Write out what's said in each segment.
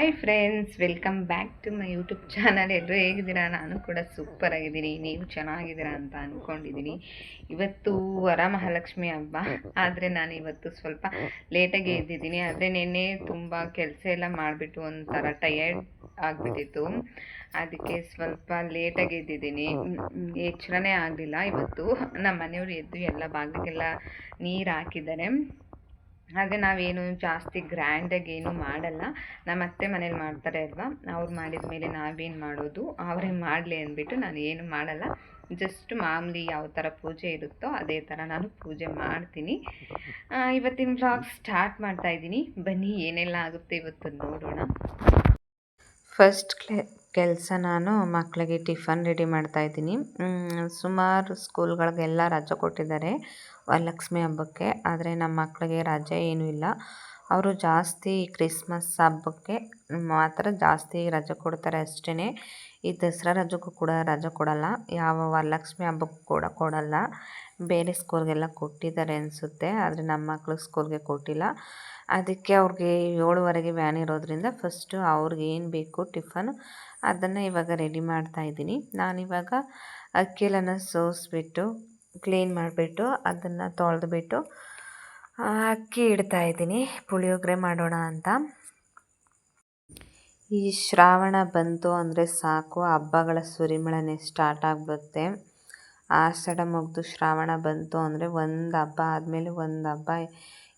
Hi friends welcome back to my YouTube channel ಎಲ್ಲರೂ ಹೇಗಿದ್ದೀರಾ? ನಾನು ಕೂಡ ಸೂಪರ್ ಆಗಿದ್ದೀನಿ. ನೀವು ಚೆನ್ನಾಗಿದ್ದೀರಾ ಅಂತ ಅಂದ್ಕೊಂಡಿದ್ದೀನಿ ಇವತ್ತು ವರಮಹಾಲಕ್ಷ್ಮಿ ಹಬ್ಬ. ಆದರೆ ನಾನು ಇವತ್ತು ಸ್ವಲ್ಪ ಲೇಟಾಗಿ ಎದ್ದಿದ್ದೀನಿ. ಆದರೆ ನಿನ್ನೆ ತುಂಬ ಕೆಲಸ ಎಲ್ಲ ಮಾಡಿಬಿಟ್ಟು ಒಂಥರ ಟಯರ್ಡ್ ಆಗಿಬಿಟ್ಟಿತ್ತು. ಅದಕ್ಕೆ ಸ್ವಲ್ಪ ಲೇಟಾಗಿ ಎದ್ದಿದ್ದೀನಿ. ಎಚ್ಚರನೇ ಆಗಲಿಲ್ಲ. ಇವತ್ತು ನಮ್ಮ ಮನೆಯವರು ಎದ್ದು ಎಲ್ಲ ಬಾಗಿಲಿಗೆಲ್ಲ ನೀರು ಹಾಕಿದ್ದಾರೆ. ಹಾಗೆ ನಾವೇನು ಜಾಸ್ತಿ ಗ್ರ್ಯಾಂಡಾಗಿ ಏನು ಮಾಡಲ್ಲ. ನಮ್ಮ ಅತ್ತೆ ಮನೇಲಿ ಮಾಡ್ತಾರೆ ಅಲ್ವಾ? ಅವ್ರು ಮಾಡಿದ ಮೇಲೆ ನಾವೇನು ಮಾಡೋದು? ಅವರೇ ಮಾಡಲಿ ಅಂದ್ಬಿಟ್ಟು ನಾನು ಏನು ಮಾಡಲ್ಲ. ಜಸ್ಟ್ ಮಾಮೂಲಿ ಯಾವ ಥರ ಪೂಜೆ ಇರುತ್ತೋ ಅದೇ ಥರ ನಾನು ಪೂಜೆ ಮಾಡ್ತೀನಿ. ಇವತ್ತಿನ ಬ್ಲಾಗ್ ಸ್ಟಾರ್ಟ್ ಮಾಡ್ತಾ ಇದ್ದೀನಿ. ಬನ್ನಿ, ಏನೆಲ್ಲ ಆಗುತ್ತೆ ಇವತ್ತು ನೋಡೋಣ. ಫಸ್ಟ್ ಕ್ಲೇ, ಕೆಲಸ ನಾನು ಮಕ್ಕಳಿಗೆ ಟಿಫನ್ ರೆಡಿ ಮಾಡ್ತಾ ಇದ್ದೀನಿ. ಸುಮಾರು ಸ್ಕೂಲ್ಗಳಿಗೆಲ್ಲ ರಜೆ ಕೊಟ್ಟಿದ್ದಾರೆ. ವರಲಕ್ಷ್ಮಿ ಹಬ್ಬಕ್ಕೆ, ಆದರೆ ನಮ್ಮ ಮಕ್ಕಳಿಗೆ ರಜೆ ಏನೂ ಇಲ್ಲ. ಅವರು ಜಾಸ್ತಿ ಕ್ರಿಸ್ಮಸ್ ಹಬ್ಬಕ್ಕೆ ಮಾತ್ರ ಜಾಸ್ತಿ ರಜೆ ಕೊಡ್ತಾರೆ ಅಷ್ಟೇ ಈ ದಸರಾ ರಜಕ್ಕೂ ಕೂಡ ರಜೆ ಕೊಡಲ್ಲ. ಯಾವ ವರಲಕ್ಷ್ಮಿ ಹಬ್ಬಕ್ಕೂ ಕೂಡ ಕೊಡಲ್ಲ. ಬೇರೆ ಸ್ಕೂಲ್ಗೆಲ್ಲ ಕೊಟ್ಟಿದ್ದಾರೆ ಅನಿಸುತ್ತೆ, ಆದರೆ ನಮ್ಮ ಮಕ್ಳು ಸ್ಕೂಲ್ಗೆ ಕೊಟ್ಟಿಲ್ಲ. ಅದಕ್ಕೆ ಅವ್ರಿಗೆ ಏಳುವರೆಗೆ ವ್ಯಾನ್ ಇರೋದ್ರಿಂದ ಫಸ್ಟು ಅವ್ರಿಗೆ ಏನು ಬೇಕು ಟಿಫನ್ ಅದನ್ನು ಇವಾಗ ರೆಡಿ ಮಾಡ್ತಾ ಇದ್ದೀನಿ. ನಾನಿವಾಗ ಅಕ್ಕಿಲನ್ನು ಸೋಸಿಬಿಟ್ಟು ಕ್ಲೀನ್ ಮಾಡಿಬಿಟ್ಟು ಅದನ್ನು ತೊಳೆದುಬಿಟ್ಟು ಅಕ್ಕಿ ಇಡ್ತಾ ಇದ್ದೀನಿ. ಪುಳಿಯೋಗರೆ ಮಾಡೋಣ ಅಂತ. ಈ ಶ್ರಾವಣ ಬಂತು ಅಂದರೆ ಸಾಕು. ಹಬ್ಬಗಳ ಸುರಿಮಳನೆ ಸ್ಟಾರ್ಟ್ ಆಗಿಬಿಡುತ್ತೆ. ಆಷಾಢ ಮುಗ್ದು ಶ್ರಾವಣ ಬಂತು ಅಂದರೆ ಒಂದು ಹಬ್ಬ ಆದಮೇಲೆ ಒಂದು ಹಬ್ಬ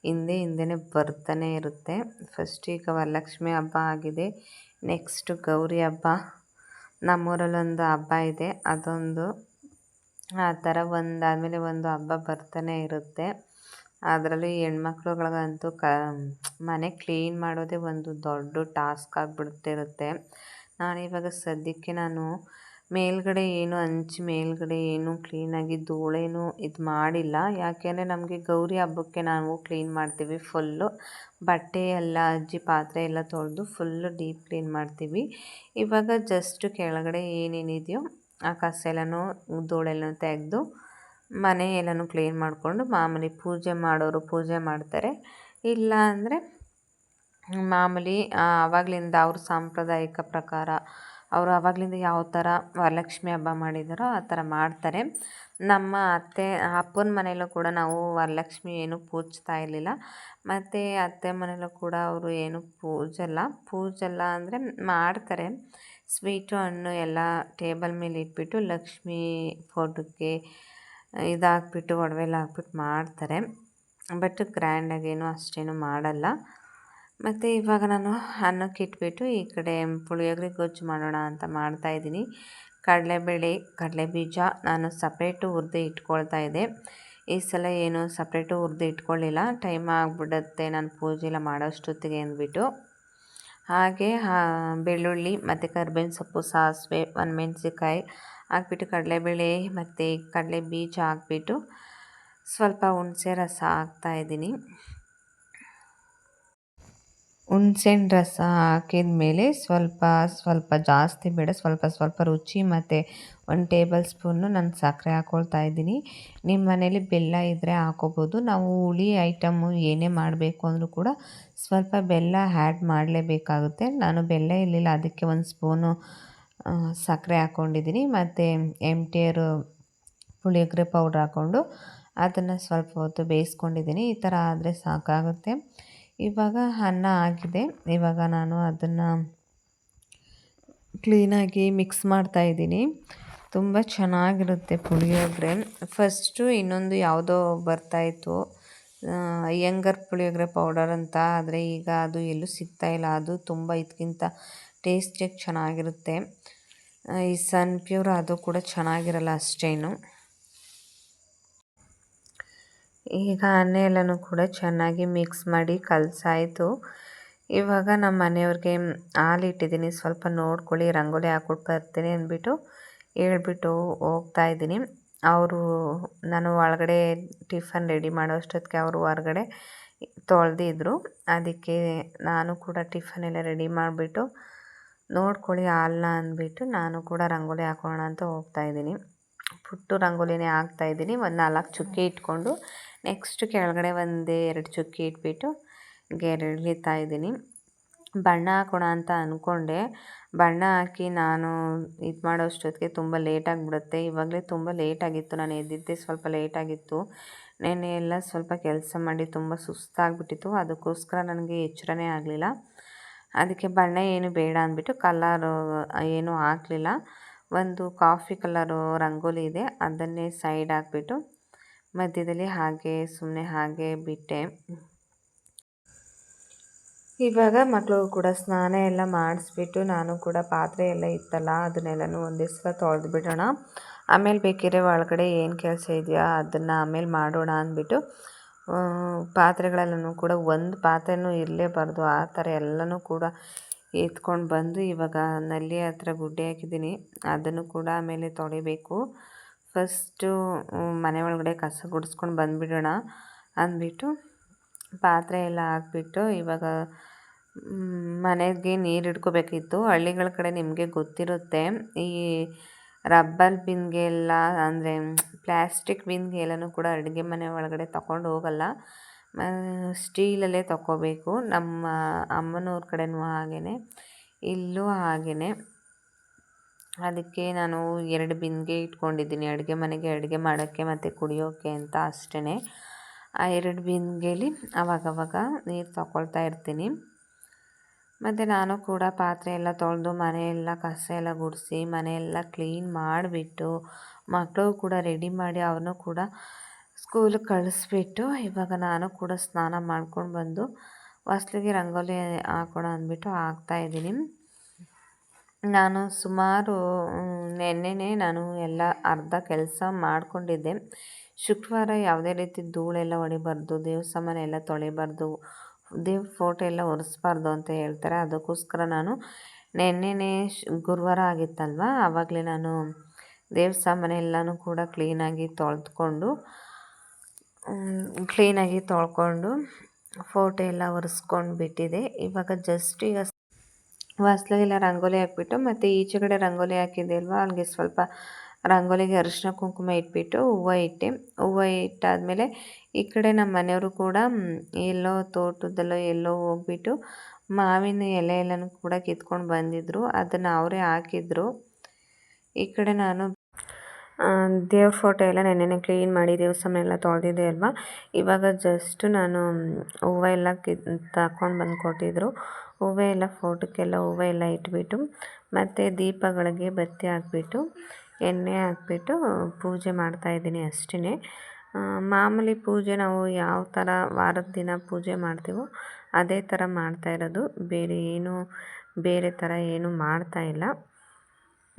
ಹಿಂದೆ ಹಿಂದೆನೇ ಬರ್ತಾನೆ ಇರುತ್ತೆ. ಫಸ್ಟ್ ಈಗ ವರಲಕ್ಷ್ಮಿ ಹಬ್ಬ ಆಗಿದೆ. ನೆಕ್ಸ್ಟು ಗೌರಿ ಹಬ್ಬ. ನಮ್ಮೂರಲ್ಲೊಂದು ಹಬ್ಬ ಇದೆ. ಅದೊಂದು ಆ ಥರ ಒಂದಾದಮೇಲೆ ಒಂದು ಹಬ್ಬ ಬರ್ತಾನೆ ಇರುತ್ತೆ. ಅದರಲ್ಲಿ ಹೆಣ್ಮಕ್ಳುಗಳಿಗಂತೂ ಕ, ಮನೆ ಕ್ಲೀನ್ ಮಾಡೋದೇ ಒಂದು ದೊಡ್ಡ ಟಾಸ್ಕ್ ಆಗಿಬಿಡ್ತಿರುತ್ತೆ. ನಾನಿವಾಗ ಸದ್ಯಕ್ಕೆ ನಾನು ಮೇಲ್ಗಡೆ ಏನು ಹಂಚಿ ಮೇಲ್ಗಡೆ ಏನು ಕ್ಲೀನಾಗಿ ಧೂಳೇನು ಇದು ಮಾಡಿಲ್ಲ. ಯಾಕೆಂದರೆ ನಮಗೆ ಗೌರಿ ಹಬ್ಬಕ್ಕೆ ನಾವು ಕ್ಲೀನ್ ಮಾಡ್ತೀವಿ ಫುಲ್ಲು. ಬಟ್ಟೆ ಎಲ್ಲ, ಅಜ್ಜಿ ಪಾತ್ರೆ ಎಲ್ಲ ತೊಳೆದು ಫುಲ್ಲು ಡೀಪ್ ಕ್ಲೀನ್ ಮಾಡ್ತೀವಿ. ಇವಾಗ ಜಸ್ಟ್ ಕೆಳಗಡೆ ಏನೇನಿದೆಯೋ ಆ ಕಸ ಎಲ್ಲನೂ ಧೂಳೆಲ್ಲ ತೆಗೆದು ಮನೆ ಎಲ್ಲನೂ ಕ್ಲೀನ್ ಮಾಡಿಕೊಂಡು ಮಾಮೂಲಿ ಪೂಜೆ ಮಾಡೋರು ಪೂಜೆ ಮಾಡ್ತಾರೆ. ಇಲ್ಲ ಅಂದರೆ ಮಾಮೂಲಿ ಆವಾಗಲಿಂದ ಅವ್ರ ಸಾಂಪ್ರದಾಯಿಕ ಪ್ರಕಾರ ಅವರು ಆವಾಗಲಿಂದ ಯಾವ ಥರ ವರಲಕ್ಷ್ಮಿ ಹಬ್ಬ ಮಾಡಿದಾರೋ ಆ ಥರ ಮಾಡ್ತಾರೆ. ನಮ್ಮ ಅತ್ತೆ, ಅಪ್ಪನ ಮನೆಯಲ್ಲೂ ಕೂಡ ನಾವು ವರಲಕ್ಷ್ಮಿ ಏನು ಪೂಜಿಸ್ತಾ ಇರಲಿಲ್ಲ. ಮತ್ತು ಅತ್ತೆ ಮನೆಯಲ್ಲೂ ಕೂಡ ಅವರು ಏನು ಪೂಜಲ್ಲ ಪೂಜಲ್ಲ ಅಂದರೆ ಮಾಡ್ತಾರೆ. ಸ್ವೀಟು, ಹಣ್ಣು ಎಲ್ಲ ಟೇಬಲ್ ಮೇಲೆ ಇಟ್ಬಿಟ್ಟು ಲಕ್ಷ್ಮೀ ಫೋಟೋಕ್ಕೆ ಇದಾಕ್ಬಿಟ್ಟು, ಒಡವೆಲ್ಲ ಹಾಕ್ಬಿಟ್ಟು ಮಾಡ್ತಾರೆ. ಬಟ್ ಗ್ರ್ಯಾಂಡಾಗೇನು ಅಷ್ಟೇನು ಮಾಡಲ್ಲ. ಮತ್ತು ಇವಾಗ ನಾನು ಅನ್ನಕ್ಕೆ ಇಟ್ಬಿಟ್ಟು ಈ ಕಡೆ ಪುಳಿಯೋಗರೆ ಗೊಜ್ಜು ಮಾಡೋಣ ಅಂತ ಮಾಡ್ತಾಯಿದ್ದೀನಿ ಕಡಲೆಬೇಳೆ ಕಡಲೆ ಬೀಜ ನಾನು ಸಪ್ರೇಟು ಹುರಿದು ಇಟ್ಕೊಳ್ತಾ ಇದ್ದೆ ಈ ಸಲ ಏನು ಸಪ್ರೇಟು ಹುರಿದು ಇಟ್ಕೊಳ್ಳಿಲ್ಲ ಟೈಮ್ ಆಗಿಬಿಡುತ್ತೆ ನಾನು ಪೂಜೆ ಎಲ್ಲ ಮಾಡೋಷ್ಟೊತ್ತಿಗೆ ಅಂದ್ಬಿಟ್ಟು. ಹಾಗೆ ಬೆಳ್ಳುಳ್ಳಿ, ಮತ್ತು ಕರ್ಬೇವಿನ ಸೊಪ್ಪು, ಸಾಸಿವೆ ಒಂದು ಮೆಣಸಿನ್ಕಾಯಿ ಹಾಕ್ಬಿಟ್ಟು ಕಡಲೆಬೇಳೆ ಮತ್ತು ಕಡಲೆ ಬೀಜ ಹಾಕ್ಬಿಟ್ಟು ಸ್ವಲ್ಪ ಹುಣಸೆ ರಸ ಹಾಕ್ತಾಯಿದ್ದೀನಿ ಹುಣ್ಸೆಹಣ್ಣು ರಸ ಹಾಕಿದ ಮೇಲೆ ಸ್ವಲ್ಪ ಸ್ವಲ್ಪ ಜಾಸ್ತಿ ಬೇಡ, ಸ್ವಲ್ಪ ಸ್ವಲ್ಪ ರುಚಿ ಮತ್ತು ಒಂದು ಟೇಬಲ್ ಸ್ಪೂನು ನಾನು ಸಕ್ಕರೆ ಹಾಕ್ಕೊಳ್ತಾ ಇದ್ದೀನಿ. ನಿಮ್ಮ ಮನೇಲಿ ಬೆಲ್ಲ ಇದ್ದರೆ ಹಾಕೋಬೋದು. ನಾವು ಹುಳಿ ಐಟಮು ಏನೇ ಮಾಡಬೇಕು ಅಂದರೂ ಕೂಡ ಸ್ವಲ್ಪ ಬೆಲ್ಲ ಆ್ಯಡ್ ಮಾಡಲೇಬೇಕಾಗುತ್ತೆ. ನಾನು ಬೆಲ್ಲ ಇರಲಿಲ್ಲ, ಅದಕ್ಕೆ ಒಂದು ಸ್ಪೂನು ಸಕ್ಕರೆ ಹಾಕ್ಕೊಂಡಿದ್ದೀನಿ ಮತ್ತು M T R puliyogare powder ಹಾಕ್ಕೊಂಡು ಅದನ್ನು ಸ್ವಲ್ಪ ಹೊತ್ತು ಬೇಯಿಸ್ಕೊಂಡಿದ್ದೀನಿ. ಈ ಥರ ಆದರೆ ಸಾಕಾಗುತ್ತೆ. ಇವಾಗ ಅನ್ನ ಆಗಿದೆ. ಇವಾಗ ನಾನು ಅದನ್ನು ಕ್ಲೀನಾಗಿ ಮಿಕ್ಸ್ ಮಾಡ್ತಾಯಿದ್ದೀನಿ ತುಂಬ ಚೆನ್ನಾಗಿರುತ್ತೆ ಪುಳಿಯೋಗರೆ ಫಸ್ಟು ಇನ್ನೊಂದು ಯಾವುದೋ ಬರ್ತಾಯಿತ್ತು ಅಯ್ಯಂಗರ್ ಪುಳಿಯೋಗರೆ ಪೌಡರ್ ಅಂತ. ಆದರೆ ಈಗ ಅದು ಎಲ್ಲೂ ಸಿಗ್ತಾಯಿಲ್ಲ ಅದು ತುಂಬ ಇದಕ್ಕಿಂತ ಟೇಸ್ಟಿಯಾಗಿ ಚೆನ್ನಾಗಿರುತ್ತೆ. ಈ ಸನ್ ಪ್ಯೂರ್ ಅದು ಕೂಡ ಚೆನ್ನಾಗಿರಲ್ಲ ಅಷ್ಟೇನು. ಈಗ ಅನ್ನ ಎಲ್ಲನೂ ಕೂಡ ಚೆನ್ನಾಗಿ ಮಿಕ್ಸ್ ಮಾಡಿ ಕಲಸಾಯಿತು. ಇವಾಗ ನಮ್ಮ ಮನೆಯವ್ರಿಗೆ ಹಾಲು ಇಟ್ಟಿದ್ದೀನಿ, ಸ್ವಲ್ಪ ನೋಡ್ಕೊಳ್ಳಿ, ರಂಗೋಲಿ ಹಾಕ್ಬಿಟ್ಟು ಬರ್ತೀನಿ ಅಂದ್ಬಿಟ್ಟು ಹೇಳ್ಬಿಟ್ಟು ಹೋಗ್ತಾ ಇದ್ದೀನಿ. ಅವರು, ನಾನು ಒಳಗಡೆ ಟಿಫನ್ ರೆಡಿ ಮಾಡೋ ಅಷ್ಟೊತ್ತಿಗೆ ಅವರು ಹೊರಗಡೆ ತೊಳೆದಿದ್ರು ಅದಕ್ಕೆ ನಾನು ಕೂಡ ಟಿಫನ್ ಎಲ್ಲ ರೆಡಿ ಮಾಡಿಬಿಟ್ಟು, ನೋಡ್ಕೊಳ್ಳಿ ಹಾಲನ್ನ ಅಂದ್ಬಿಟ್ಟು ನಾನು ಕೂಡ ರಂಗೋಲಿ ಹಾಕೋಣ ಅಂತ ಹೋಗ್ತಾ ಇದ್ದೀನಿ. ಪುಟ್ಟು ರಂಗೋಲಿನೇ ಹಾಕ್ತಾಯಿದ್ದೀನಿ ಒಂದು ನಾಲ್ಕು ಚುಕ್ಕಿ ಇಟ್ಕೊಂಡು ನೆಕ್ಸ್ಟ್ ಕೆಳಗಡೆ ಒಂದು ಎರಡು ಚುಕ್ಕಿ ಇಟ್ಬಿಟ್ಟು ಗೆರಳಿತಾ ಇದ್ದೀನಿ. ಬಣ್ಣ ಹಾಕೋಣ ಅಂತ ಅಂದ್ಕೊಂಡೆ ಬಣ್ಣ ಹಾಕಿ ನಾನು ಇದು ಮಾಡೋ ಅಷ್ಟೊತ್ತಿಗೆ ತುಂಬ ಲೇಟಾಗಿಬಿಡುತ್ತೆ ಇವಾಗಲೇ ತುಂಬ ಲೇಟಾಗಿತ್ತು ನಾನು ಎದ್ದಿದ್ದೆ ಸ್ವಲ್ಪ ಲೇಟಾಗಿತ್ತು ನೆನ್ನೆ ಎಲ್ಲ ಸ್ವಲ್ಪ ಕೆಲಸ ಮಾಡಿ ತುಂಬ ಸುಸ್ತಾಗಿಬಿಟ್ಟಿತ್ತು. ಅದಕ್ಕೋಸ್ಕರ ನನಗೆ ಎಚ್ಚರನೇ ಆಗಲಿಲ್ಲ. ಅದಕ್ಕೆ ಬಣ್ಣ ಏನು ಬೇಡ ಅಂದ್ಬಿಟ್ಟು ಕಲರು ಏನೂ ಹಾಕಲಿಲ್ಲ. ಒಂದು ಕಾಫಿ ಕಲರು ರಂಗೋಲಿ ಇದೆ. ಅದನ್ನೇ ಸೈಡ್ ಹಾಕ್ಬಿಟ್ಟು ಮಧ್ಯದಲ್ಲಿ ಹಾಗೆ ಸುಮ್ಮನೆ ಹಾಗೆ ಬಿಟ್ಟೆ. ಇವಾಗ ಮಕ್ಕಳು ಕೂಡ ಸ್ನಾನ ಎಲ್ಲ ಮಾಡಿಸ್ಬಿಟ್ಟು ನಾನು ಕೂಡ ಪಾತ್ರೆ ಎಲ್ಲ ಇತ್ತಲ್ಲ, ಅದನ್ನೆಲ್ಲನೂ ಒಂದೇ ಸಲ ತೊಳೆದು ಬಿಡೋಣ ಆಮೇಲೆ ಬೇಕಿದ್ರೆ ಒಳಗಡೆ ಏನು ಕೆಲಸ ಇದೆಯಾ ಅದನ್ನು ಆಮೇಲೆ ಮಾಡೋಣ ಅಂದ್ಬಿಟ್ಟು ಪಾತ್ರೆಗಳೆಲ್ಲನೂ ಕೂಡ ಒಂದು ಪಾತ್ರೆನೂ ಇರಲೇಬಾರ್ದು. ಆ ಥರ ಎಲ್ಲನೂ ಕೂಡ ಎತ್ಕೊಂಡು ಬಂದು ಇವಾಗ ನಲ್ಲಿ ಹತ್ರ ಗುಡ್ಡೆ ಹಾಕಿದ್ದೀನಿ. ಅದನ್ನು ಕೂಡ ಆಮೇಲೆ ತೊಳಿಬೇಕು. ಫಸ್ಟು ಮನೆ ಒಳಗಡೆ ಕಸ ಗುಡಿಸ್ಕೊಂಡು ಬಂದುಬಿಡೋಣ ಅಂದ್ಬಿಟ್ಟು ಪಾತ್ರೆ ಎಲ್ಲ ಹಾಕ್ಬಿಟ್ಟು ಇವಾಗ ಮನೆಗೆ ನೀರು ಇಟ್ಕೋಬೇಕಿತ್ತು ಹಳ್ಳಿಗಳ ಕಡೆ ನಿಮಗೆ ಗೊತ್ತಿರುತ್ತೆ, ಈ ರಬ್ಬರ್ ಬಿನ್ಗೆ ಎಲ್ಲ ಅಂದರೆ ಪ್ಲ್ಯಾಸ್ಟಿಕ್ ಬಿನ್ಗೆ ಎಲ್ಲನೂ ಕೂಡ ಅಡುಗೆ ಮನೆ ಒಳಗಡೆ ತಗೊಂಡು ಹೋಗಲ್ಲ. ಸ್ಟೀಲಲ್ಲೇ ತಗೋಬೇಕು ನಮ್ಮ ಅಮ್ಮನವ್ರ ಕಡೆಯೂ ಹಾಗೆಯೇ ಇಲ್ಲೂ ಹಾಗೆಯೇ ಅದಕ್ಕೆ ನಾನು ಎರಡು ಬಿಂದಿಗೆ ಇಟ್ಕೊಂಡಿದ್ದೀನಿ. ಅಡುಗೆ ಮನೆಗೆ ಅಡುಗೆ ಮಾಡೋಕ್ಕೆ ಮತ್ತು ಕುಡಿಯೋಕ್ಕೆ ಅಂತ ಅಷ್ಟೇ ಆ ಎರಡು ಬಿಂದಿಗೆಲಿ ಅವಾಗವಾಗ ನೀರು ತಗೊಳ್ತಾ ಇರ್ತೀನಿ. ಮತ್ತು ನಾನು ಕೂಡ ಪಾತ್ರೆ ಎಲ್ಲ ತೊಳೆದು ಮನೆಯೆಲ್ಲ ಕಸ ಎಲ್ಲ ಗುಡಿಸಿ ಮನೆಯೆಲ್ಲ ಕ್ಲೀನ್ ಮಾಡಿಬಿಟ್ಟು ಮಕ್ಕಳು ಕೂಡ ರೆಡಿ ಮಾಡಿ ಅವ್ರನ್ನೂ ಕೂಡ ಸ್ಕೂಲಿಗೆ ಕಳಿಸ್ಬಿಟ್ಟು ಇವಾಗ ನಾನು ಕೂಡ ಸ್ನಾನ ಮಾಡ್ಕೊಂಡು ಬಂದು ಹೊಸ್ಲಿಗೆ ರಂಗೋಲಿ ಹಾಕೋಣ ಅಂದ್ಬಿಟ್ಟು ಹಾಕ್ತಾಯಿದ್ದೀನಿ ನಾನು ಸುಮಾರು ನೆನ್ನೆನೇ ನಾನು ಎಲ್ಲ ಅರ್ಧ ಕೆಲಸ ಮಾಡಿಕೊಂಡಿದ್ದೆ. ಶುಕ್ರವಾರ ಯಾವುದೇ ರೀತಿ ಧೂಳೆಲ್ಲ ಹೊಡಿಬಾರ್ದು ದೇವ್ರ ಸಾಮಾನು ಎಲ್ಲ ತೊಳಿಬಾರ್ದು ದೇವ್ರ ಫೋಟೋ ಎಲ್ಲ ಒರೆಸ್ಬಾರ್ದು ಅಂತ ಹೇಳ್ತಾರೆ. ಅದಕ್ಕೋಸ್ಕರ ನಾನು ನೆನ್ನೆನೇ ಗುರುವಾರ ಆಗಿತ್ತಲ್ವ, ಆವಾಗಲೇ ನಾನು ದೇವ್ರ ಸಾಮಾನು ಎಲ್ಲನೂ ಕೂಡ ಕ್ಲೀನಾಗಿ ತೊಳೆದ್ಕೊಂಡು ಕ್ಲೀನಾಗಿ ತೊಳ್ಕೊಂಡು ಫೋಟೋ ಎಲ್ಲ ಒರೆಸ್ಕೊಂಡು ಬಿಟ್ಟಿದೆ. ಇವಾಗ ಜಸ್ಟ್ ಈಗ ಹೊಸ್ಲಾಗೆಲ್ಲ ರಂಗೋಲಿ ಹಾಕ್ಬಿಟ್ಟು ಮತ್ತು ಈಚೆ ಕಡೆ ರಂಗೋಲಿ ಹಾಕಿದ್ದೆ ಅಲ್ವಾ? ಅಲ್ಲಿಗೆ ಸ್ವಲ್ಪ ರಂಗೋಲಿಗೆ ಅರಿಶಿನ ಕುಂಕುಮ ಇಟ್ಬಿಟ್ಟು ಹೂವು ಇಟ್ಟೆ. ಹೂವು ಇಟ್ಟಾದಮೇಲೆ ಈ ಕಡೆ ನಮ್ಮ ಮನೆಯವರು ಕೂಡ ಎಲ್ಲೋ ತೋಟದಲ್ಲೋ ಎಲ್ಲೋ ಹೋಗ್ಬಿಟ್ಟು ಮಾವಿನ ಎಲೆ ಎಲ್ಲನೂ ಕೂಡ ಕಿತ್ಕೊಂಡು ಬಂದಿದ್ದರು ಅದನ್ನು ಅವರೇ ಹಾಕಿದ್ರು. ಈ ಕಡೆ ನಾನು ದೇವ್ರ ಫೋಟೋ ಎಲ್ಲ ನೆನ್ನೆನೆ ಕ್ಲೀನ್ ಮಾಡಿ ದೇವಸ್ಥಾನ ಎಲ್ಲ ತೊಳೆದಿದ್ದೆ ಅಲ್ವಾ? ಇವಾಗ ಜಸ್ಟ್ ನಾನು ಹೂವು ಎಲ್ಲ ಕಿ ತಗೊಂಡು ಬಂದು ಕೊಟ್ಟಿದ್ದರು ಹೂವೆ ಎಲ್ಲ ಫೋಟೋಕ್ಕೆಲ್ಲ ಹೂವು ಎಲ್ಲ ಇಟ್ಬಿಟ್ಟು, ಮತ್ತು ದೀಪಗಳಿಗೆ ಬತ್ತಿ ಹಾಕ್ಬಿಟ್ಟು, ಎಣ್ಣೆ ಹಾಕ್ಬಿಟ್ಟು ಪೂಜೆ ಮಾಡ್ತಾಯಿದ್ದೀನಿ ಅಷ್ಟೇ ಮಾಮೂಲಿ ಪೂಜೆ ನಾವು ಯಾವ ಥರ ವಾರದ ದಿನ ಪೂಜೆ ಮಾಡ್ತೀವೋ ಅದೇ ಥರ ಮಾಡ್ತಾ ಇರೋದು. ಬೇರೆ ಏನು, ಬೇರೆ ಥರ ಏನು ಮಾಡ್ತಾಯಿಲ್ಲ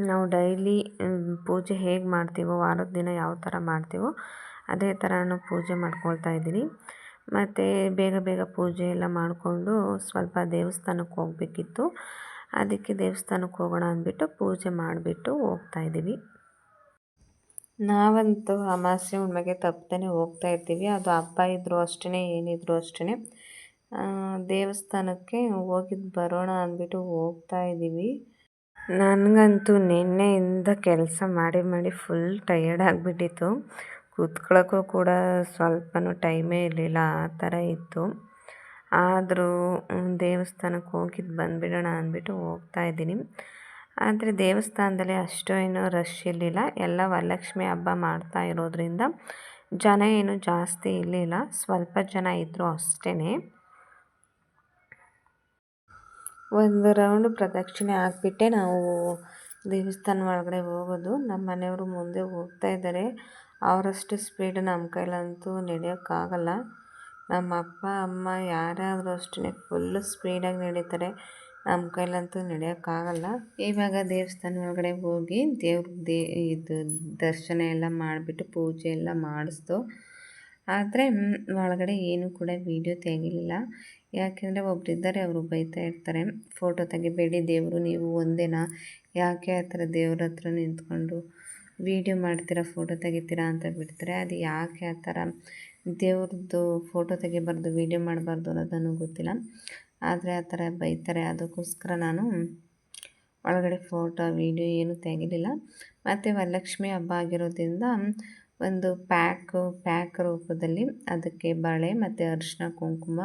ನಾವು ಡೈಲಿ ಪೂಜೆ ಹೇಗೆ ಮಾಡ್ತೀವೋ, ವಾರದ ದಿನ ಯಾವ ಥರ ಮಾಡ್ತೀವೋ, ಅದೇ ಥರನೂ ಪೂಜೆ ಮಾಡ್ಕೊಳ್ತಾ ಇದ್ದೀನಿ. ಮತ್ತು ಬೇಗ ಬೇಗ ಪೂಜೆ ಎಲ್ಲ ಮಾಡಿಕೊಂಡು ಸ್ವಲ್ಪ ದೇವಸ್ಥಾನಕ್ಕೆ ಹೋಗಬೇಕಿತ್ತು. ಅದಕ್ಕೆ ದೇವಸ್ಥಾನಕ್ಕೆ ಹೋಗೋಣ ಅಂದ್ಬಿಟ್ಟು ಪೂಜೆ ಮಾಡಿಬಿಟ್ಟು ಹೋಗ್ತಾ ಇದ್ದೀವಿ. ನಾವಂತೂ ಅಮಾಸೆ ಹುಣ್ಮೆಗೆ ತಪ್ಪದೇ ಹೋಗ್ತಾ ಇರ್ತೀವಿ. ಅದು ಹಬ್ಬ ಇದ್ದರೂ ಅಷ್ಟೇ ಏನಿದ್ರು ಅಷ್ಟೇ ದೇವಸ್ಥಾನಕ್ಕೆ ಹೋಗಿದ್ದು ಬರೋಣ ಅಂದ್ಬಿಟ್ಟು ಹೋಗ್ತಾ ಇದ್ದೀವಿ. ನನಗಂತೂ ನಿನ್ನೆಯಿಂದ ಕೆಲಸ ಮಾಡಿ ಮಾಡಿ ಫುಲ್ ಟಯರ್ಡ್ ಆಗಿಬಿಟ್ಟಿತ್ತು. ಕೂತ್ಕೊಳ್ಳೋಕ್ಕೂ ಕೂಡ ಸ್ವಲ್ಪನೂ ಟೈಮೇ ಇರಲಿಲ್ಲ, ಆ ಥರ ಇತ್ತು. ಆದರೂ ದೇವಸ್ಥಾನಕ್ಕೆ ಹೋಗಿದ್ದು ಬಂದುಬಿಡೋಣ ಅಂದ್ಬಿಟ್ಟು ಹೋಗ್ತಾ ಇದ್ದೀನಿ. ಆದರೆ ದೇವಸ್ಥಾನದಲ್ಲಿ ಅಷ್ಟು ಏನೂ ರಶ್ ಇರಲಿಲ್ಲ. ಎಲ್ಲ ವರಲಕ್ಷ್ಮಿ ಹಬ್ಬ ಮಾಡ್ತಾ ಇರೋದ್ರಿಂದ ಜನ ಏನು ಜಾಸ್ತಿ ಇರಲಿಲ್ಲ. ಸ್ವಲ್ಪ ಜನ ಇದ್ದರು ಅಷ್ಟೇ ಒಂದು ರೌಂಡ್ ಪ್ರದಕ್ಷಿಣೆ ಹಾಕ್ಬಿಟ್ಟೆ ನಾವು ದೇವಸ್ಥಾನ ಒಳಗಡೆ ಹೋಗೋದು. ನಮ್ಮ ಮನೆಯವರು ಮುಂದೆ ಹೋಗ್ತಾ ಇದ್ದಾರೆ. ಅವರಷ್ಟು ಸ್ಪೀಡ್ ನಮ್ಮ ಕೈಲಂತೂ ನಡೆಯೋಕ್ಕಾಗಲ್ಲ. ನಮ್ಮ ಅಪ್ಪ, ಅಮ್ಮ ಯಾರಾದರೂ ಅಷ್ಟೇ ಫುಲ್ಲು ಸ್ಪೀಡಾಗಿ ನಡೀತಾರೆ. ನಮ್ಮ ಕೈಲಂತೂ ನಡೆಯೋಕ್ಕಾಗಲ್ಲ. ಇವಾಗ ದೇವಸ್ಥಾನ ಒಳಗಡೆ ಹೋಗಿ ದೇವ್ರ ದೇ, ಇದು ದರ್ಶನ ಎಲ್ಲ ಮಾಡಿಬಿಟ್ಟು ಪೂಜೆ ಎಲ್ಲ ಮಾಡಿಸ್ತು ಆದರೆ ಒಳಗಡೆ ಏನು ಕೂಡ ವೀಡಿಯೋ ತೆಗಿಲಿಲ್ಲ. ಯಾಕೆಂದರೆ ಒಬ್ಬರಿದ್ದಾರೆ ಅವರು ಬೈತಾ ಇರ್ತಾರೆ. ಫೋಟೋ ತೆಗಿಬೇಡಿ ದೇವರು, ನೀವು ಒಂದೇನಾ? ಯಾಕೆ ಆ ಥರ ದೇವ್ರ ಹತ್ರ ನಿಂತ್ಕೊಂಡು ವೀಡಿಯೋ ಮಾಡ್ತೀರಾ, ಫೋಟೋ ತೆಗಿತೀರಾ ಅಂತ ಬಿಡ್ತಾರೆ. ಅದು ಯಾಕೆ ಆ ಥರ ದೇವ್ರದ್ದು ಫೋಟೋ ತೆಗಿಬಾರ್ದು, ವೀಡಿಯೋ ಮಾಡಬಾರ್ದು ಅನ್ನೋದನ್ನು ಗೊತ್ತಿಲ್ಲ. ಆದರೆ ಆ ಥರ ಬೈತಾರೆ. ಅದಕ್ಕೋಸ್ಕರ ನಾನು ಒಳಗಡೆ ಫೋಟೋ, ವೀಡಿಯೋ ಏನೂ ತೆಗಿಲಿಲ್ಲ. ಮತ್ತು ವರಲಕ್ಷ್ಮಿ ಹಬ್ಬ ಆಗಿರೋದ್ರಿಂದ ಒಂದು ಪ್ಯಾಕು, ಪ್ಯಾಕ್ ರೂಪದಲ್ಲಿ ಅದಕ್ಕೆ ಬಳೆ ಮತ್ತು ಅರಿಶಿನ ಕುಂಕುಮ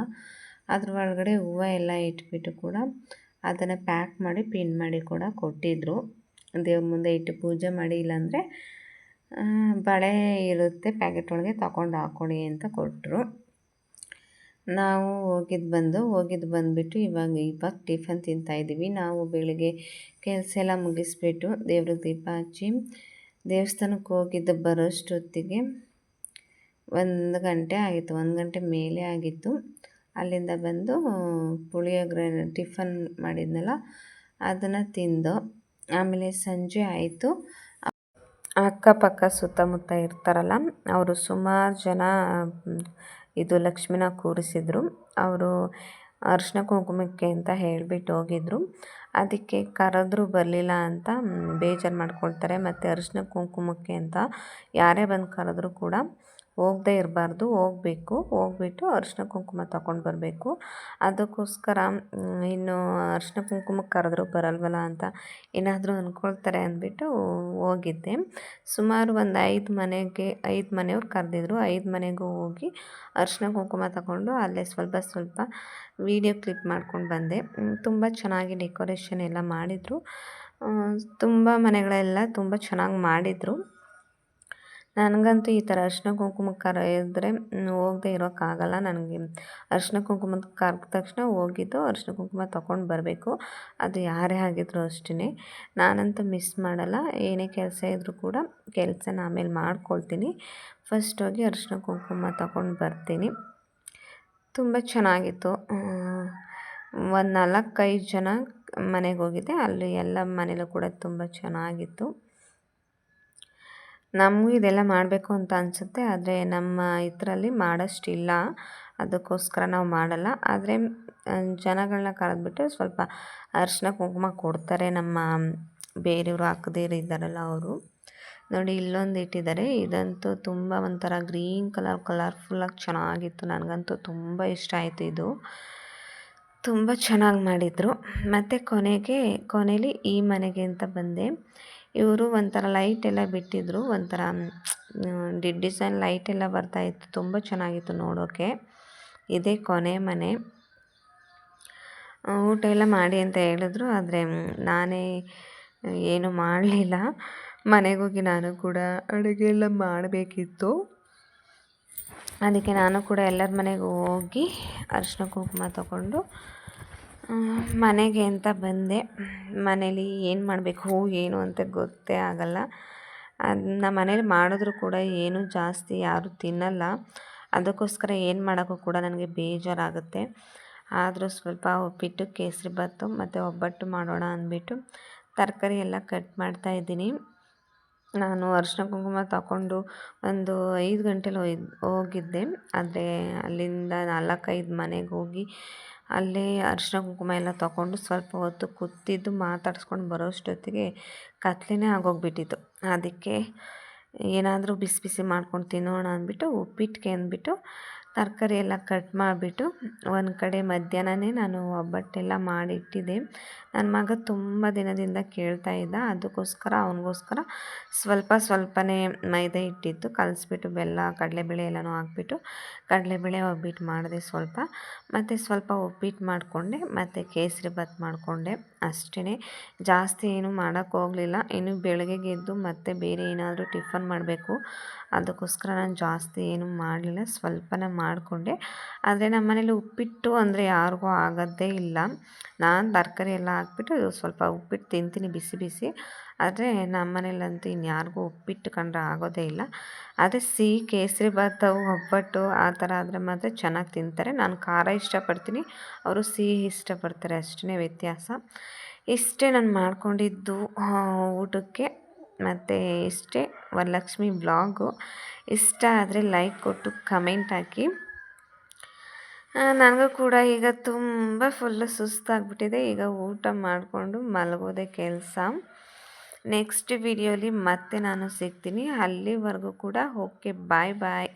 ಅದ್ರ ಒಳಗಡೆ ಹೂವು ಎಲ್ಲ ಇಟ್ಬಿಟ್ಟು ಕೂಡ ಅದನ್ನು ಪ್ಯಾಕ್ ಮಾಡಿ ಪಿನ್ ಮಾಡಿ ಕೂಡ ಕೊಟ್ಟಿದ್ದರು ದೇವ್ರ ಮುಂದೆ ಇಟ್ಟು ಪೂಜೆ ಮಾಡಿ, ಇಲ್ಲಾಂದರೆ ಬಳೆ ಇರುತ್ತೆ ಪ್ಯಾಕೆಟ್ ಒಳಗೆ ತಗೊಂಡು ಹಾಕ್ಕೊಳ್ಳಿ ಅಂತ ಕೊಟ್ಟರು ನಾವು ಹೋಗಿದ್ದು ಬಂದು ಹೋಗಿದ್ದು ಬಂದುಬಿಟ್ಟು ಇವಾಗ ಇವಾಗ ಟಿಫನ್ ತಿಂತಾಯಿದ್ದೀವಿ ನಾವು ಬೆಳಿಗ್ಗೆ ಕೆಲಸ ಎಲ್ಲ ಮುಗಿಸ್ಬಿಟ್ಟು ದೇವ್ರಿಗೆ ದೀಪ ಹಚ್ಚಿ, ದೇವಸ್ಥಾನಕ್ಕೆ ಹೋಗಿದ್ದು ಬರೋಷ್ಟೊತ್ತಿಗೆ ಒಂದು ಗಂಟೆ ಆಗಿತ್ತು, ಒಂದು ಗಂಟೆ ಮೇಲೆ ಆಗಿತ್ತು. ಅಲ್ಲಿಂದ ಬಂದು ಪುಳಿಯೋಗರೆ ಟಿಫನ್ ಮಾಡಿದ್ನಲ್ಲ, ಅದನ್ನು ತಿಂದು ಆಮೇಲೆ ಸಂಜೆ ಆಯಿತು. ಅಕ್ಕಪಕ್ಕ ಸುತ್ತಮುತ್ತ ಇರ್ತಾರಲ್ಲ, ಅವರು ಸುಮಾರು ಜನ, ಇದು ಲಕ್ಷ್ಮಿನ ಕೂರಿಸಿದ್ರು. ಅವರು ಅರ್ಶಿನ ಕುಂಕುಮಕ್ಕೆ ಅಂತ ಹೇಳಿಬಿಟ್ಟು ಹೋಗಿದ್ರು. ಅದಕ್ಕೆ ಕರೆದ್ರೂ ಬರಲಿಲ್ಲ ಅಂತ ಬೇಜಾರು ಮಾಡ್ಕೊಳ್ತಾರೆ, ಮತ್ತು ಅರಿಶಿನ ಕುಂಕುಮಕ್ಕೆ ಅಂತ ಯಾರೇ ಬಂದು ಕರೆದ್ರೂ ಕೂಡ ಹೋಗದೇ ಇರಬಾರ್ದು, ಹೋಗ್ಬೇಕು. ಹೋಗ್ಬಿಟ್ಟು ಅರಿಶಿನ ಕುಂಕುಮ ತಗೊಂಡು ಬರಬೇಕು. ಅದಕ್ಕೋಸ್ಕರ ಇನ್ನು ಅರಿಶಿನ ಕುಂಕುಮಕ್ಕೆ ಕರೆದ್ರು ಬರಲ್ವಲ್ಲ ಅಂತ ಏನಾದರೂ ಅಂದ್ಕೊಳ್ತಾರೆ ಅಂದ್ಬಿಟ್ಟು ಹೋಗಿದ್ದೆ. ಸುಮಾರು ಒಂದು ಐದು ಮನೆಗೆ, ಐದು ಮನೆಯವ್ರು ಕರೆದಿದ್ರು. ಐದು ಮನೆಗೂ ಹೋಗಿ ಅರಿಶಿನ ಕುಂಕುಮ ತಗೊಂಡು ಅಲ್ಲೇ ಸ್ವಲ್ಪ ಸ್ವಲ್ಪ ವೀಡಿಯೋ ಕ್ಲಿಪ್ ಮಾಡ್ಕೊಂಡು ಬಂದೆ. ತುಂಬ ಚೆನ್ನಾಗಿ ಡೆಕೋರೇಷನ್ ಎಲ್ಲ ಮಾಡಿದರು. ತುಂಬ ಮನೆಗಳೆಲ್ಲ ತುಂಬ ಚೆನ್ನಾಗಿ ಮಾಡಿದರು. ನನಗಂತೂ ಈ ಥರ ಅರಿಶಿನ ಕುಂಕುಮ ಇದ್ದರೆ ಹೋಗದೆ ಇರೋಕ್ಕಾಗಲ್ಲ ನನಗೆ. ಅರ್ಶಿನ ಕುಂಕುಮದ ಕರ್ದ ತಕ್ಷಣ ಹೋಗಿದ್ದು ಅರ್ಶಿನ ಕುಂಕುಮ ತೊಗೊಂಡು ಬರಬೇಕು. ಅದು ಯಾರೇ ಆಗಿದ್ರು ಅಷ್ಟೇ ನಾನಂತೂ ಮಿಸ್ ಮಾಡಲ್ಲ. ಏನೇ ಕೆಲಸ ಇದ್ದರೂ ಕೂಡ ಕೆಲಸನ ಆಮೇಲೆ ಮಾಡ್ಕೊಳ್ತೀನಿ. ಫಸ್ಟ್ ಹೋಗಿ ಅರ್ಶಿನ ಕುಂಕುಮ ತಗೊಂಡು ಬರ್ತೀನಿ. ತುಂಬ ಚೆನ್ನಾಗಿತ್ತು. ಒಂದು ನಾಲ್ಕೈದು ಜನ ಮನೆಗೆ ಹೋಗಿದ್ದೆ. ಅಲ್ಲಿ ಎಲ್ಲ ಮನೇಲೂ ಕೂಡ ತುಂಬ ಚೆನ್ನಾಗಿತ್ತು. ನಮಗೂ ಇದೆಲ್ಲ ಮಾಡಬೇಕು ಅಂತ ಅನಿಸುತ್ತೆ, ಆದರೆ ನಮ್ಮ ಇದರಲ್ಲಿ ಮಾಡೋಷ್ಟಿಲ್ಲ. ಅದಕ್ಕೋಸ್ಕರ ನಾವು ಮಾಡಲ್ಲ. ಆದರೆ ಜನಗಳನ್ನ ಕರೆದ್ಬಿಟ್ಟು ಸ್ವಲ್ಪ ಅರಿಶಿನ ಕುಂಕುಮ ಕೊಡ್ತಾರೆ ನಮ್ಮ ಬೇರೆಯವರು ಹಾಕದೇ ಇದ್ದಾರಲ್ಲ ಅವರು. ನೋಡಿ, ಇಲ್ಲೊಂದು ಇಟ್ಟಿದ್ದಾರೆ. ಇದಂತೂ ತುಂಬ ಒಂಥರ ಗ್ರೀನ್ ಕಲರ್ ಕಲರ್ಫುಲ್ಲಾಗಿ ಚೆನ್ನಾಗಿತ್ತು. ನನಗಂತೂ ತುಂಬ ಇಷ್ಟ ಆಯಿತು ಇದು. ತುಂಬ ಚೆನ್ನಾಗಿ ಮಾಡಿದರು. ಮತ್ತು ಕೊನೆಗೆ ಕೊನೆಯಲ್ಲಿ ಈ ಮನೆಗೆ ಅಂತ ಬಂದೆ. ಇವರು ಒಂಥರ ಲೈಟ್ ಎಲ್ಲ ಬಿಟ್ಟಿದ್ರು, ಒಂಥರ ಡಿಸೈನ್ ಲೈಟ್ ಎಲ್ಲ ಬರ್ತಾಯಿತ್ತು ತುಂಬ ಚೆನ್ನಾಗಿತ್ತು ನೋಡೋಕ್ಕೆ ಇದೇ ಕೊನೆ ಮನೆ. ಊಟ ಎಲ್ಲ ಮಾಡಿ ಅಂತ ಹೇಳಿದ್ರು, ಆದರೆ ನಾನೇ ಏನು ಮಾಡಲಿಲ್ಲ. ಮನೆಗೋಗಿ ನಾನು ಕೂಡ ಅಡುಗೆ ಎಲ್ಲ ಮಾಡಬೇಕಿತ್ತು. ಅದಕ್ಕೆ ನಾನು ಕೂಡ ಎಲ್ಲರ ಮನೆಗೆ ಹೋಗಿ ಅರಿಶಿನ ಕುಂಕುಮ ತಗೊಂಡು ಮನೆಗೆ ಅಂತ ಬಂದೆ. ಮನೇಲಿ ಏನು ಮಾಡಬೇಕು, ಏನು ಅಂತ ಗೊತ್ತೇ ಆಗೋಲ್ಲ. ನಮ್ಮ ಮನೇಲಿ ಮಾಡಿದ್ರು ಕೂಡ ಏನು ಜಾಸ್ತಿ ಯಾರು ತಿನ್ನಲ್ಲ. ಅದಕ್ಕೋಸ್ಕರ ಏನು ಮಾಡೋಕ್ಕೂ ಕೂಡ ನನಗೆ ಬೇಜಾರಾಗುತ್ತೆ. ಆದರೂ ಸ್ವಲ್ಪ ಉಪ್ಪಿಟ್ಟು, ಕೇಸರಿ ಭಾತು ಮತ್ತು ಒಬ್ಬಟ್ಟು ಮಾಡೋಣ ಅಂದ್ಬಿಟ್ಟು ತರಕಾರಿ ಎಲ್ಲ ಕಟ್ ಮಾಡ್ತಾ ಇದ್ದೀನಿ. ನಾನು ಅರಿಶಿನ ಕುಂಕುಮ ತಗೊಂಡು ಒಂದು ಐದು ಗಂಟೆಲಿ ಹೋಗಿದ್ದೆ. ಆದರೆ ಅಲ್ಲಿಂದ ನಾಲ್ಕೈದು ಮನೆಗೆ ಹೋಗಿ ಅಲ್ಲೇ ಅರಿಶಿನ ಕುಂಕುಮ ಎಲ್ಲ ತಗೊಂಡು ಸ್ವಲ್ಪ ಹೊತ್ತು ಕೂತಿದ್ದು ಮಾತಾಡ್ಸ್ಕೊಂಡು ಬರೋಷ್ಟೊತ್ತಿಗೆ ಕತ್ಲೆನೇ ಆಗೋಗ್ಬಿಟ್ಟಿತ್ತು. ಅದಕ್ಕೆ ಏನಾದರೂ ಬಿಸಿ ಬಿಸಿ ಮಾಡ್ಕೊಂಡು ತಿನ್ನೋಣ ಅಂದ್ಬಿಟ್ಟು ಉಪ್ಪಿಟ್ಟಿಗೆ ಅಂದ್ಬಿಟ್ಟು ತರಕಾರಿ ಎಲ್ಲ ಕಟ್ ಮಾಡಿಬಿಟ್ಟು ಒಂದು ಕಡೆ ಮಧ್ಯಾಹ್ನನೇ ನಾನು ಒಬ್ಬಟ್ಟೆಲ್ಲ ಮಾಡಿಟ್ಟಿದ್ದೆ. ನನ್ನ ಮಗ ತುಂಬ ದಿನದಿಂದ ಕೇಳ್ತಾ ಇದ್ದ. ಅದಕ್ಕೋಸ್ಕರ ಅವನಿಗೋಸ್ಕರ ಸ್ವಲ್ಪ ಸ್ವಲ್ಪನೇ ಮೈದಾ ಇಟ್ಟಿತ್ತು. ಕಲಿಸ್ಬಿಟ್ಟು ಬೆಲ್ಲ, ಕಡಲೆಬೇಳೆ ಎಲ್ಲನೂ ಹಾಕ್ಬಿಟ್ಟು ಕಡಲೆಬೇಳೆ ಒಬ್ಬಿಟ್ಟು ಮಾಡಿದೆ ಸ್ವಲ್ಪ. ಮತ್ತು ಸ್ವಲ್ಪ ಉಪ್ಪಿಟ್ಟು ಮಾಡಿಕೊಂಡೆ. ಮತ್ತು ಕೇಸರಿ ಬಾತ್ ಮಾಡಿಕೊಂಡೆ. ಅಷ್ಟೇ ಜಾಸ್ತಿ ಏನು ಮಾಡೋಕ್ಕೆ ಹೋಗಲಿಲ್ಲ. ಇನ್ನು ಬೆಳಗ್ಗೆಗೆ ಎದ್ದು ಮತ್ತೆ ಬೇರೆ ಏನಾದರೂ ಟಿಫನ್ ಮಾಡಬೇಕು. ಅದಕ್ಕೋಸ್ಕರ ನಾನು ಜಾಸ್ತಿ ಏನು ಮಾಡಲಿಲ್ಲ. ಸ್ವಲ್ಪನೇ ಮಾಡಿಕೊಂಡೆ. ಆದರೆ ನಮ್ಮ ಮನೇಲಿ ಉಪ್ಪಿಟ್ಟು ಅಂದರೆ ಯಾರಿಗೂ ಆಗೋದೇ ಇಲ್ಲ. ನಾನು ತರಕಾರಿ ಎಲ್ಲ ಹಾಕ್ಬಿಟ್ಟು ಸ್ವಲ್ಪ ಉಪ್ಪಿಟ್ಟು ತಿಂತೀನಿ ಬಿಸಿ ಬಿಸಿ. ಆದರೆ ನಮ್ಮ ಮನೇಲಂತೂ ಇನ್ಯಾರಿಗೂ ಉಪ್ಪಿಟ್ಟು ಕಂಡ್ರೆ ಆಗೋದೇ ಇಲ್ಲ. ಅದೇ ಸಿಹಿ, ಕೇಸರಿ ಭಾತು, ಒಬ್ಬಟ್ಟು ಆ ಥರ ಆದರೆ ಮಾತ್ರ ಚೆನ್ನಾಗಿ ತಿಂತಾರೆ. ನಾನು ಖಾರ ಇಷ್ಟಪಡ್ತೀನಿ. ಅವರು ಸಿಹಿ ಇಷ್ಟಪಡ್ತಾರೆ. ಅಷ್ಟೇ ವ್ಯತ್ಯಾಸ. ಇಷ್ಟೇ ನಾನು ಮಾಡ್ಕೊಂಡಿದ್ದು ಊಟಕ್ಕೆ. ಮತ್ತು ಇಷ್ಟೇ ವರಲಕ್ಷ್ಮಿ ಬ್ಲಾಗು. ಇಷ್ಟ ಆದರೆ ಲೈಕ್ ಕೊಟ್ಟು ಕಮೆಂಟ್ ಹಾಕಿ. ನನಗೂ ಕೂಡ ಈಗ ತುಂಬ ಫುಲ್ಲು ಸುಸ್ತಾಗ್ಬಿಟ್ಟಿದೆ. ಈಗ ಊಟ ಮಾಡಿಕೊಂಡು ಮಲಗೋದೆ ಕೆಲಸ. ನೆಕ್ಸ್ಟ್ ವಿಡಿಯೋಲಿ ಮತ್ತೆ ನಾನು ಸಿಗ್ತೀನಿ. ಅಲ್ಲಿವರೆಗೂ ಕೂಡ ಓಕೆ ಬಾಯ್ ಬಾಯ್